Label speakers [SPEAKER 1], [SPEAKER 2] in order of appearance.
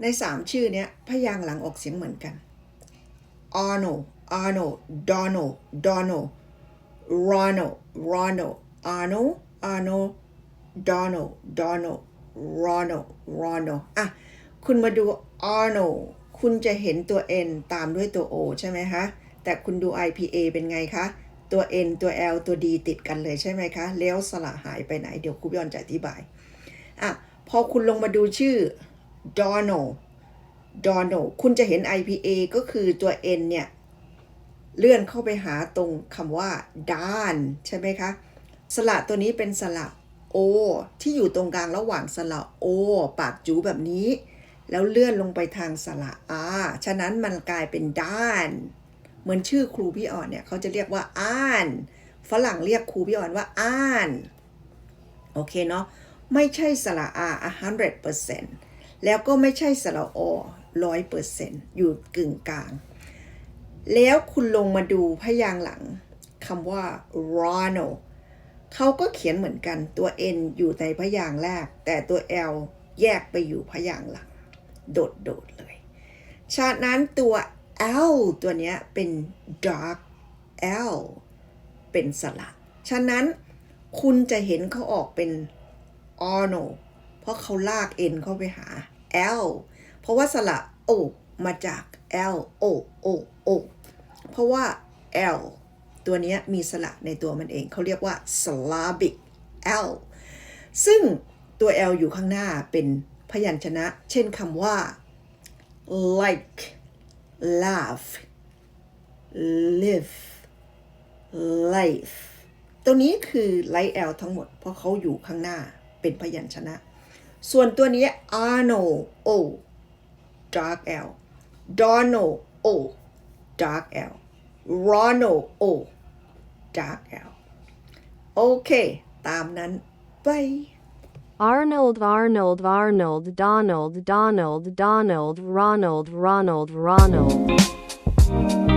[SPEAKER 1] ในสามชื่อเนี้ยพยางค์หลังออกเสียงเหมือนกัน Arnold Arnold Donald Donald Ronald Ronald Arnold Arnold Donald Donald Ronald Ronald อะ คุณมาดู Arnold คุณจะเห็นตัว N ตามด้วยตัว O ใช่ไหมคะ แต่คุณดู IPA เป็นไงคะ ตัว N ตัว L ตัว D ติดกันเลยใช่ไหมคะ แล้วสระหายไปไหน เดี๋ยวครูบยอนจะอธิบาย อะ พอคุณลงมาดูชื่อ Donal Donal คุณจะเห็น IPA ก็คือตัว N เนี่ย เลื่อนเข้าไปหาตรงคำว่าด้านใช่ไหมคะ สระตัวนี้เป็นสระ O ที่อยู่ตรงกลางระหว่างสระ O ปากจูแบบนี้ แล้วเลื่อนลงไปทางสระ R ฉะนั้นมันกลายเป็นด้าน เหมือนชื่อครูพี่อ่อนเนี่ยเขาจะเรียกว่าอ่าน ฝรั่งเรียกครูพี่อ่อนว่าอ่าน โอเคเนาะไม่ใช่สระ R 100% แล้วก็ไม่ใช่สระ O 100%อยู่กึ่งกลาง แล้วคุณลงมาดูพยางหลังคำว่า Ronald เขาก็เขียนเหมือนกันตัว N อยู่ในพยางแรก แต่ตัว L แยกไปอยู่พยางหลัง โดดๆเลยฉะนั้นตัว L ตัวนี้เป็น dark L เป็นสระฉะนั้นคุณจะเห็นเขาออกเป็น Arnold ราะเขาลาก N เข้าไปหา L เพราะว่าสระ O มาจาก L O O O เพราะว่า L ตัวนี้มีสระในตัวมันเอง เขาเรียกว่า syllabic L ซึ่งตัว L อยู่ข้างหน้าเป็นพยัญชนะ เช่นคำว่า like laugh live life ตัวนี้คือ light L ทั้งหมด เพราะเขาอยู่ข้างหน้าเป็นพยัญชนะ ส่วนตัวนี้ Arnold O dark L Donald O dark L Ronald O dark L โอเค ตามนั้นไป
[SPEAKER 2] Arnold, Arnold, Arnold, Donald, Donald, Donald, Ronald, Ronald, Ronald.